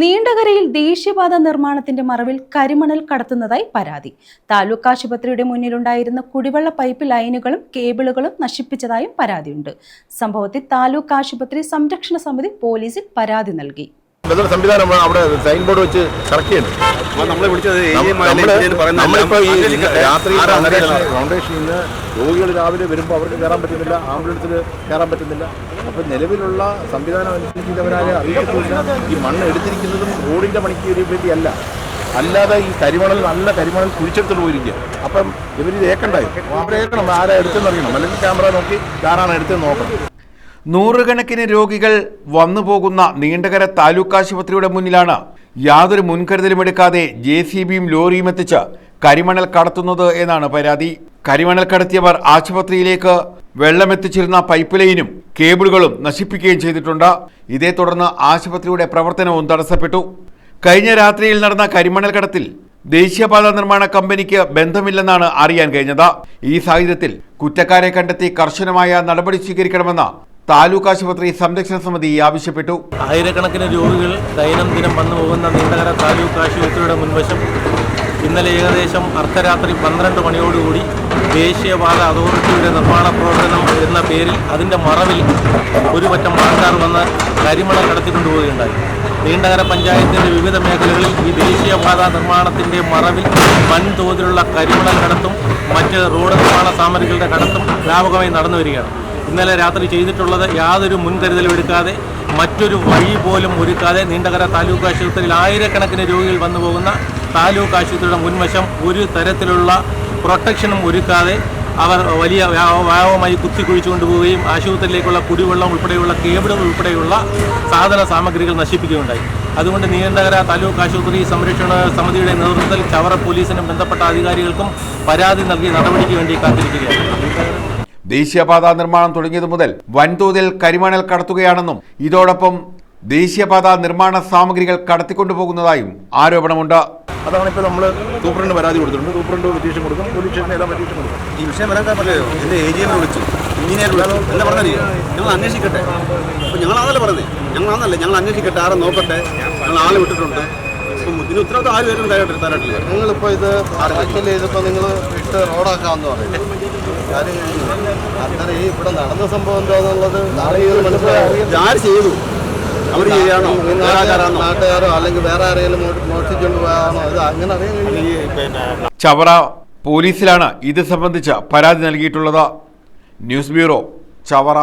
നീണ്ടകരയിൽ ദേശീയപാത നിർമ്മാണത്തിന്റെ മറവിൽ കരിമണൽ കടത്തുന്നതായി പരാതി. താലൂക്ക് ആശുപത്രിയുടെ മുന്നിലുണ്ടായിരുന്ന കുടിവെള്ള പൈപ്പ് ലൈനുകളും കേബിളുകളും നശിപ്പിച്ചതായും പരാതിയുണ്ട്. സംഭവത്തിൽ താലൂക്ക് ആശുപത്രി സംരക്ഷണ സമിതി പോലീസിൽ പരാതി നൽകി. ബദൽ സംവിധാനം അവിടെ സൈൻ ബോർഡ് വെച്ച് കറക്റ്റ് ചെയ്യണം നമ്മളെ വിളിച്ചത് നമ്മൾ നമ്മളിപ്പോ ഈ രാത്രി ഫൗണ്ടേഷനിൽ നിന്ന് രോഗികൾ രാവിലെ വരുമ്പോൾ അവർക്ക് കയറാൻ പറ്റുന്നില്ല ആംബുലൻസിൽ കയറാൻ പറ്റുന്നില്ല. അപ്പം നിലവിലുള്ള സംവിധാനം അനുസരിച്ചിട്ടവരാരെ അറിയിച്ചിട്ടില്ല ഈ മണ്ണ് എടുത്തിരിക്കുന്നതും റോഡിന്റെ പണിക്ക് വേണ്ടിയല്ല അല്ലാതെ ഈ കരിമണൽ നല്ല കരിമണൽ കുഴിച്ചെടുത്തിട്ട് പോയിരിക്കുക. അപ്പം ഇവരിത് ഏക്കണ്ടായി? അവരേക്കണം ഏക്കണം. ആരാ എടുത്തെന്നറിയണം അല്ലെങ്കിൽ ക്യാമറ നോക്കി ആരാണ് എടുത്തെന്ന് നോക്കണം. നൂറുകണക്കിന് രോഗികൾ വന്നു പോകുന്ന നീണ്ടകര താലൂക്ക് ആശുപത്രിയുടെ മുന്നിലാണ് യാതൊരു മുൻകരുതലും എടുക്കാതെ ജെ സി ബിയും ലോറിയും എത്തിച്ച് കരിമണൽ കടത്തുന്നത് എന്നാണ് പരാതി. കരിമണൽ കടത്തിയവർ ആശുപത്രിയിലേക്ക് വെള്ളമെത്തിച്ചിരുന്ന പൈപ്പ് ലൈനും കേബിളുകളും നശിപ്പിക്കുകയും ചെയ്തിട്ടുണ്ട്. ഇതേ തുടർന്ന് ആശുപത്രിയുടെ പ്രവർത്തനവും തടസ്സപ്പെട്ടു. കഴിഞ്ഞ രാത്രിയിൽ നടന്ന കരിമണൽ കടത്തിൽ ദേശീയപാത നിർമ്മാണ കമ്പനിക്ക് ബന്ധമില്ലെന്നാണ് അറിയാൻ കഴിഞ്ഞത്. ഈ സാഹചര്യത്തിൽ കുറ്റക്കാരെ കണ്ടെത്തി കർശനമായ നടപടി സ്വീകരിക്കണമെന്ന് താലൂക്ക് ആശുപത്രി സംരക്ഷണ സമിതി ആവശ്യപ്പെട്ടു. ആയിരക്കണക്കിന് രോഗികൾ ദൈനംദിനം വന്നു പോകുന്ന നീണ്ടകര താലൂക്ക് ആശുപത്രിയുടെ മുൻവശം ഇന്നലെ ഏകദേശം അർദ്ധരാത്രി പന്ത്രണ്ട് മണിയോടുകൂടി ദേശീയപാത അതോറിറ്റിയുടെ നിർമ്മാണ പ്രവർത്തനം എന്ന പേരിൽ അതിന്റെ മറവിൽ ഒരു പറ്റം ആൾക്കാർ വന്ന് കരിമണൽ കടത്തിക്കൊണ്ടുപോവുകയുണ്ടായി. നീണ്ടകര പഞ്ചായത്തിന്റെ വിവിധ മേഖലകളിൽ ഈ ദേശീയപാത നിർമ്മാണത്തിന്റെ മറവിൽ വൻതോതിലുള്ള കരിമണൽ കടത്തും മറ്റ് റോഡ് നിർമ്മാണ സാമഗ്രികളുടെ കടത്തും വ്യാപകമായി നടന്നു വരികയാണ്. ഇന്നലെ രാത്രി ചെയ്തിട്ടുള്ളത് യാതൊരു മുൻകരുതലും എടുക്കാതെ മറ്റൊരു വഴി പോലും ഒരുക്കാതെ നീണ്ടകര താലൂക്ക് ആശുപത്രിയിൽ ആയിരക്കണക്കിന് രോഗികൾ വന്നു പോകുന്ന താലൂക്ക് ആശുപത്രിയുടെ മുൻവശം ഒരു തരത്തിലുള്ള പ്രൊട്ടക്ഷനും ഒരുക്കാതെ അവർ വലിയ വ്യാ- വ്യാപകമായി കുത്തിക്കുഴിച്ചു കൊണ്ടുപോവുകയും ആശുപത്രിയിലേക്കുള്ള കുടിവെള്ളം ഉൾപ്പെടെയുള്ള കേബിളുകൾ ഉൾപ്പെടെയുള്ള സാധന സാമഗ്രികൾ നശിപ്പിക്കുകയുണ്ടായി. അതുകൊണ്ട് നീണ്ടകര താലൂക്ക് ആശുപത്രി സംരക്ഷണ സമിതിയുടെ നേതൃത്വത്തിൽ ചവറ പോലീസിനും ബന്ധപ്പെട്ട അധികാരികൾക്കും പരാതി നൽകി നടപടിക്ക് വേണ്ടി കാത്തിരിക്കുകയാണ്. ദേശീയപാത നിർമ്മാണം തുടങ്ങിയതു മുതൽ വൻതോതിൽ കരിമണൽ കടത്തുകയാണെന്നും ഇതോടൊപ്പം ദേശീയപാത നിർമ്മാണ സാമഗ്രികൾ കടത്തിക്കൊണ്ടുപോകുന്നതായും ആരോപണമുണ്ട്. അതാണ് ഇപ്പോൾ നമ്മൾ സൂപ്രണ്ട് പരാതി കൊടുത്തിട്ടുണ്ട്. സൂപ്രണ്ട് പെറ്റീഷൻ കൊടുക്കും പോലീസ് പെറ്റീഷൻ കൊടുക്കും. ഈ വിഷയം വരാൻ പറഞ്ഞല്ലോ എന്റെ ഏജിയെ വിളിച്ചു. വിളിച്ചു എന്താ പറഞ്ഞറിയോ ഞങ്ങൾ അന്വേഷിക്കട്ടെ. അപ്പോൾ ഞങ്ങളാണല്ലോ പറഞ്ഞത്? ഞങ്ങളാണല്ലേ ഞങ്ങൾ അന്വേഷിക്കട്ടെ ആരെ നോക്കട്ടെ. ഞങ്ങൾ ആളെ വിട്ടിട്ടുണ്ട്. ഇതിന് ഉത്തരവാദിത്തം ആര് തരാട്ടില്ല. നിങ്ങളിപ്പോൾ ഇത് അറക്കൽ ചെയ്തപ്പോൾ നിങ്ങൾ ഇട്ട് റോഡാക്കാമെന്ന് പറയും കാര്യം ഈ ഇവിടെ നടന്ന സംഭവം എന്താണെന്നുള്ളത് നാളെ ഇത് മനസ്സിലായി. ഇത് ആര് ചെയ്തു? അവർ ചെയ്യാണോ? നാട്ടുകാരോ അല്ലെങ്കിൽ വേറെ ആരെങ്കിലും മോഷിച്ചുകൊണ്ട് പോയാണോ? ഇത് അങ്ങനെ അറിയാൻ കഴിയും ചവറ പോലീസിലാണ് ഇത് സംബന്ധിച്ച് പരാതി നൽകിയിട്ടുള്ളത്. News bureau Chavara.